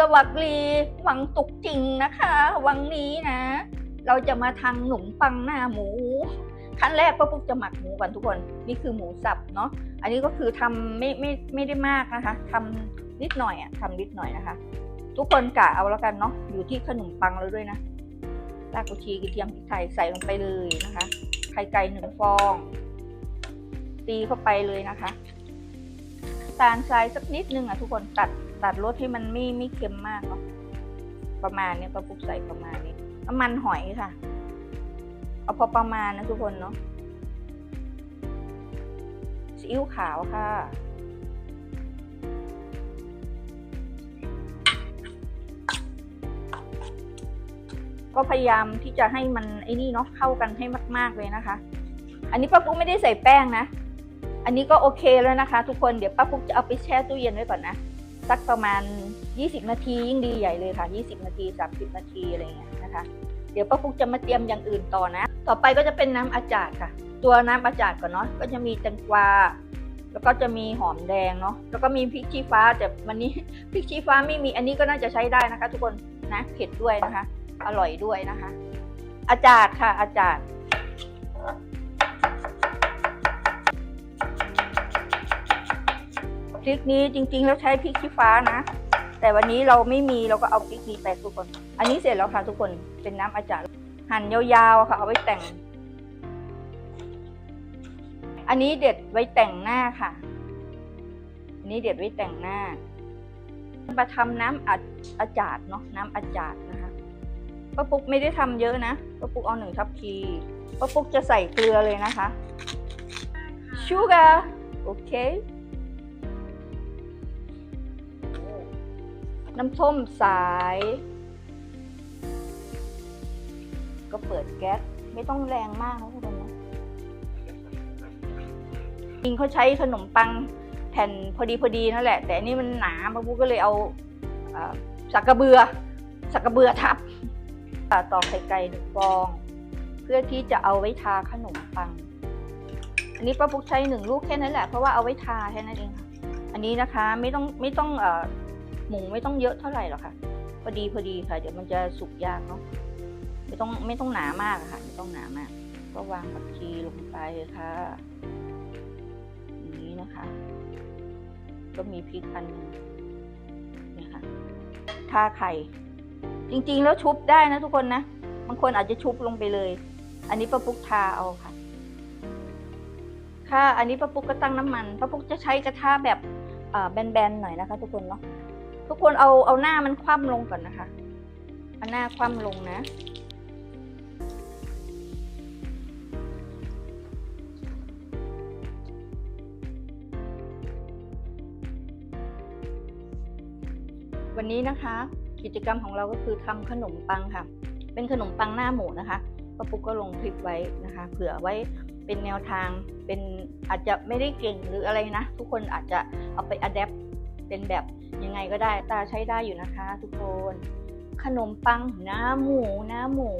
สวัสดีหวังตุกจริงนะคะ วันนี้นะ เราจะมาทำหนุ่มปังหน้าหมู ขั้นแรกป้าปุ๊กจะหมักหมูก่อนทุกคนนี่คือหมูสับเนาะอันนี้ก็คือทำไม่ไม่ไม่ได้มากนะคะทำนิดหน่อยอะทำนิดหน่อยนะคะ ทุกคนกะเอาแล้วกันเนาะอยู่ที่ขนมปังเราด้วยนะรากกุชีกระเทียมพริกไทยใส่ลงไปเลยนะคะไข่ไก่หนึ่งฟอง ตีเข้าไปเลยนะคะตาลทรายสักนิดนึงอะทุกคนตัด ตัดรสให้มันไม่ไม่เค็มมากเนาะประมาณเนี้ยป้าปุ๊กใส่ประมาณนี้น้ำมันหอยค่ะ เอาพอประมาณนะทุกคนเนาะซีอิ๊วขาวค่ะก็พยายามที่จะให้มันไอ้นี่เนาะเข้ากันให้มาก ๆเลยนะคะ อันนี้ป้าปุ๊กไม่ได้ใส่แป้งนะ อันนี้ก็โอเคแล้วนะคะ ทุกคนเดี๋ยวป้าปุ๊กจะเอาไปแช่ตู้เย็นไว้ก่อนนะ สักประมาณ 20 นาทียิ่งดีใหญ่เลยค่ะ 20 นาที 30 นาทีอะไรเงี้ยนะคะ เดี๋ยวป้าปุ๊กจะมาเตรียมอย่างอื่นต่อนะ ต่อไปก็จะเป็นน้ำอาจาดค่ะ ตัวน้ำอาจาดก่อนเนาะก็จะมีแตงกวาแล้วก็จะมีหอมแดงเนาะแล้วก็มีพริกชี้ฟ้าแต่วันนี้พริกชี้ฟ้าไม่มีอันนี้ก็น่าจะใช้ได้นะคะ ทุกคนนะเผ็ดด้วยนะคะ อร่อยด้วยนะคะ อาจาดค่ะ อาจาด พริกนี้จริงๆ แล้วใช้พริกชี้ฟ้านะ แต่วันนี้เราไม่มีเราก็เอาพริกนี้ไปทุกคน อันนี้เสร็จแล้วค่ะทุกคนเป็นน้ำอาจารย์หั่นยาวๆค่ะ เอาไว้แต่ง อันนี้เด็ดไว้แต่งหน้าค่ะ อันนี้เด็ดไว้แต่งหน้ามาทำน้ำอาอาจาดเนาะน้ำอาจาดนะคะป้าปุ๊กไม่ได้ทำเยอะนะป้าปุ๊กเอาหนึ่งทัพพีป้าปุ๊กจะใส่เกลือเลยนะคะชูการ์โอเค น้ำส้มสาย ก็เปิดแก๊สไม่ต้องแรงมากนะทุกคนนะจริงเขาใช้ขนมปังแผ่นพอดีพอดีนั่นแหละ แต่อันนี้มันหนาป้าปุ๊กก็เลยเอาสักกระเบือ สักกระเบือทับอ่าตอกไข่ไก่หนึ่งฟอง เพื่อที่จะเอาไว้ทาขนมปัง อันนี้ป้าปุ๊กใช้หนึ่งลูกแค่นั้นแหละเพราะว่าเอาไว้ทาแค่นั้นเอง อันนี้นะคะไม่ต้องไม่ต้องอ หมูไม่ต้องเยอะเท่าไหร่หรอกค่ะ พอดีพอดีค่ะ เดี๋ยวมันจะสุกยากเนาะไม่ต้องไม่ต้องหนามากค่ะ ไม่ต้องหนามาก ก็วางผักชีลงไปค่ะอย่างนี้นะคะ ก็มีพริกอันนึงเนี่ยค่ะทาไข่ จริงๆ แล้วชุบได้นะทุกคนนะบางคนอาจจะชุบลงไปเลย อันนี้ป้าปุ๊กทาเอาค่ะ ค่ะ อันนี้ป้าปุ๊กก็ตั้งน้ำมันป้าปุ๊กจะใช้กระทะแบบแบนๆหน่อยนะคะ ทุกคนเนาะ ทุกคนเอาเอาหน้ามันคว่ำลงก่อนนะคะ เอาหน้าคว่ำลงนะวันนี้นะคะ กิจกรรมของเราก็คือทำขนมปังค่ะ เป็นขนมปังหน้าหมูนะคะป้าปุ๊กก็ลงคลิปไว้นะคะ เผื่อไว้เป็นแนวทางเป็นอาจจะไม่ได้เก่งหรืออะไรนะ ทุกคนอาจจะเอาไปอัดแอป เป็นแบบยังไงก็ได้ตาใช้ได้อยู่นะคะ ทุกคน ขนมปังหน้าหมูหน้าหมู